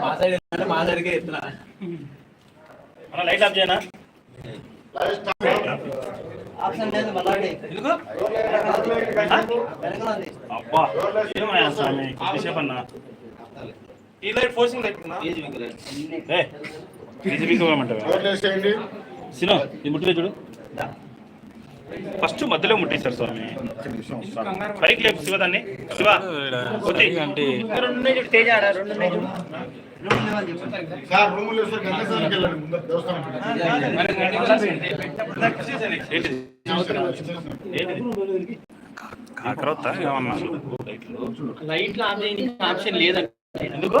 మా సైడ్ ఎత్తున్నా light off చేయనా? ఆప్షన్ లేదు మళ్ళీ ఎందుకు అబ్బా ఏమయ్యా స్వామి కొద్దిసేపు అన్నా ఈ లైట్. ఫోర్సింగ్ ఏ సినో ఇది చూడు ఫస్ట్ మధ్యలో ముట్టేశారు స్వామి. పైకి లేపు శివ దాన్ని. శివ ఏంటిది? కాకరవత్తా ఏమన్నా? లైట్ ఆన్ చేయడానికి ఆప్షన్ లేదండి. ఎందుకు?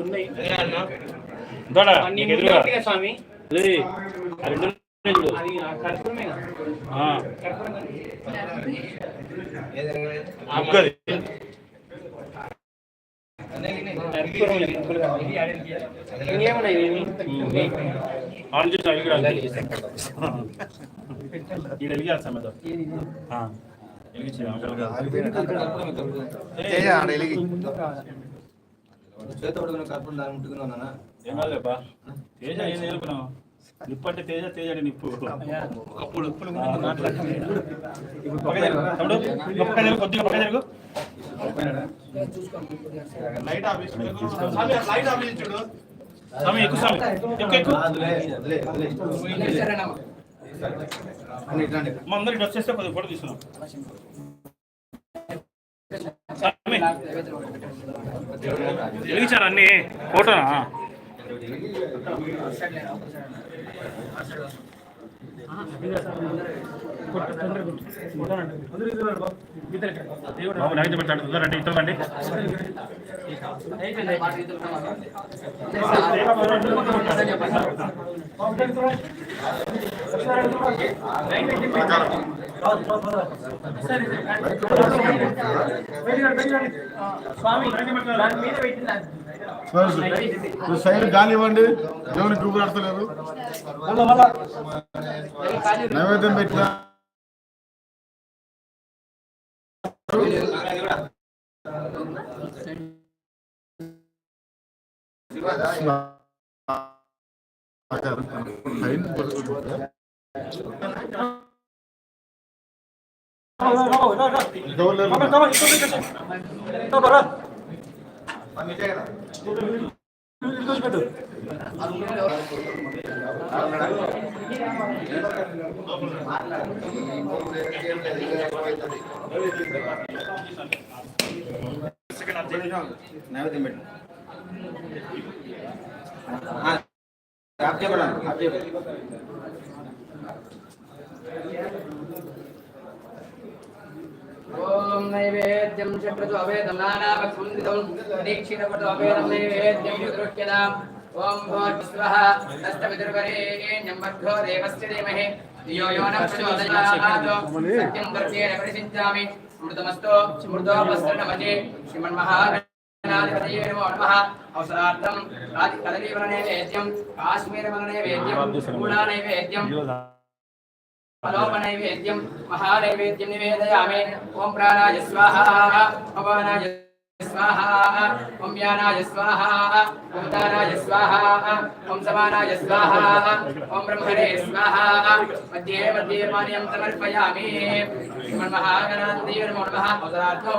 ఉన్నాయి స్వామి లే, ఆ రెండు ఉన్నాయి. చూడు అది ఆ. కర్పూరమే కదా. ఆ, కర్పూరం కర్పూరం? ఆన్ చేసి అవి కూడా ఏం కాదులేపా తేజ ఏం నేర్పున్నావు నిప్పు అంటే తేజ తేజ అంటే నిప్పు. అప్పుడు ఇప్పుడు కొద్దిగా జరుగు. లైట్ ఆఫీస్ లైట్ ఆఫీస్ చూడు ఎక్కువ మా అందరికి డ్రెస్ చేస్తే కొద్దిగా ఫోటో తీసుకున్నాం వెలిగించారు అన్ని? ఫోటోనా? బాబు ఇద్దరు రండి. సైడ్ కానివ్వండి దేవుని గ్రూపులు ఆడతలేరు నైవేద్యం పెట్టినా నైవేద్యం పెట్టు ఆ, ఆఫ్ నైవేద్యం చక్రతు అవేదం. నానావసుందితం దీక్షితవతు అవేదం నైవేద్యం యుదృక్యదాం ఓం భోర్స్వః నష్టమిదుర్వరేణ్యం మధ్యో దేవస్య ధీమహి. ధియో యో న ప్రచోదయాత్. సత్యం దర్శేన పరిసించామి మృతమస్తో స్మృతోపస్త్రనమజే మజే నమో నమః అవసరార్థం కదలీవన నైవేద్యం కాశ్మీరవన నైవేద్యం పూర్ణ నైవేద్యం ఫలోప నైవేద్యం మహానైవేద్యం నివేదయామి. ఓం ప్రాణాయ స్వాహ అపానాయ స్వాహ ఓం యానాయ స్వాహ ఓం దానాయ స్వాహ ఓం సమానాయ స్వాహ ఓం బ్రహ్మణే స్వాహ. మధ్యే మధ్యే పానీయం సమర్పయామి. శ్రీమన్మహాగణాధిపతయే నమో నమః. అవసరార్థం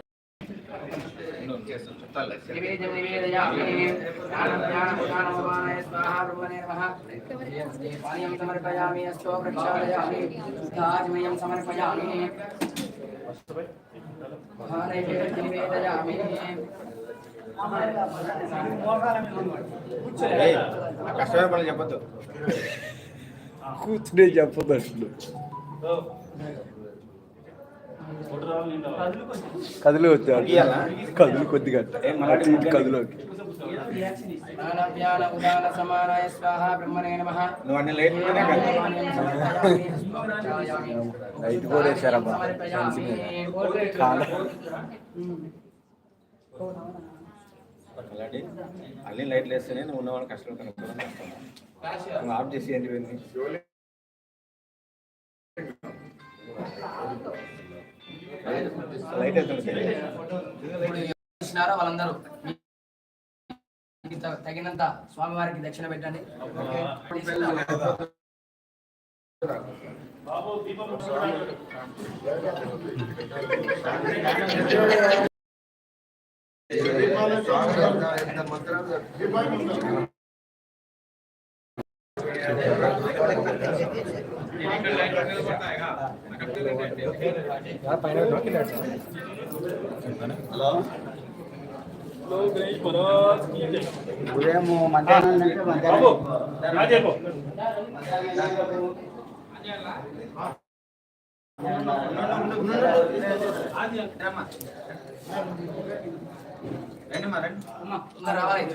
పానీయం సమర్పయామి అస్తో ప్రక్షాళయామి స్థాజ్మయం సమర్పయామి నివేదయామి కష్టమైన పనులు కూర్చునే చెప్పదు అసలు. కదిలో? కదులు కొద్దిగా అన్ని లేట్ కూడా అలాంటి అన్ని లైట్లు వేస్తేనే నువ్వు ఉన్నవాళ్ళు కష్టపడతాను నువ్వు ఆఫ్ చేసి ఏంటి ఇచ్చినారో వాళ్ళందరూ? తగినంత స్వామివారికి దక్షిణ పెట్టండి. ఉదయం మధ్యాహ్నం అంటే బాబు రాజేపు రండి మా రండి ఇంకా రావాలి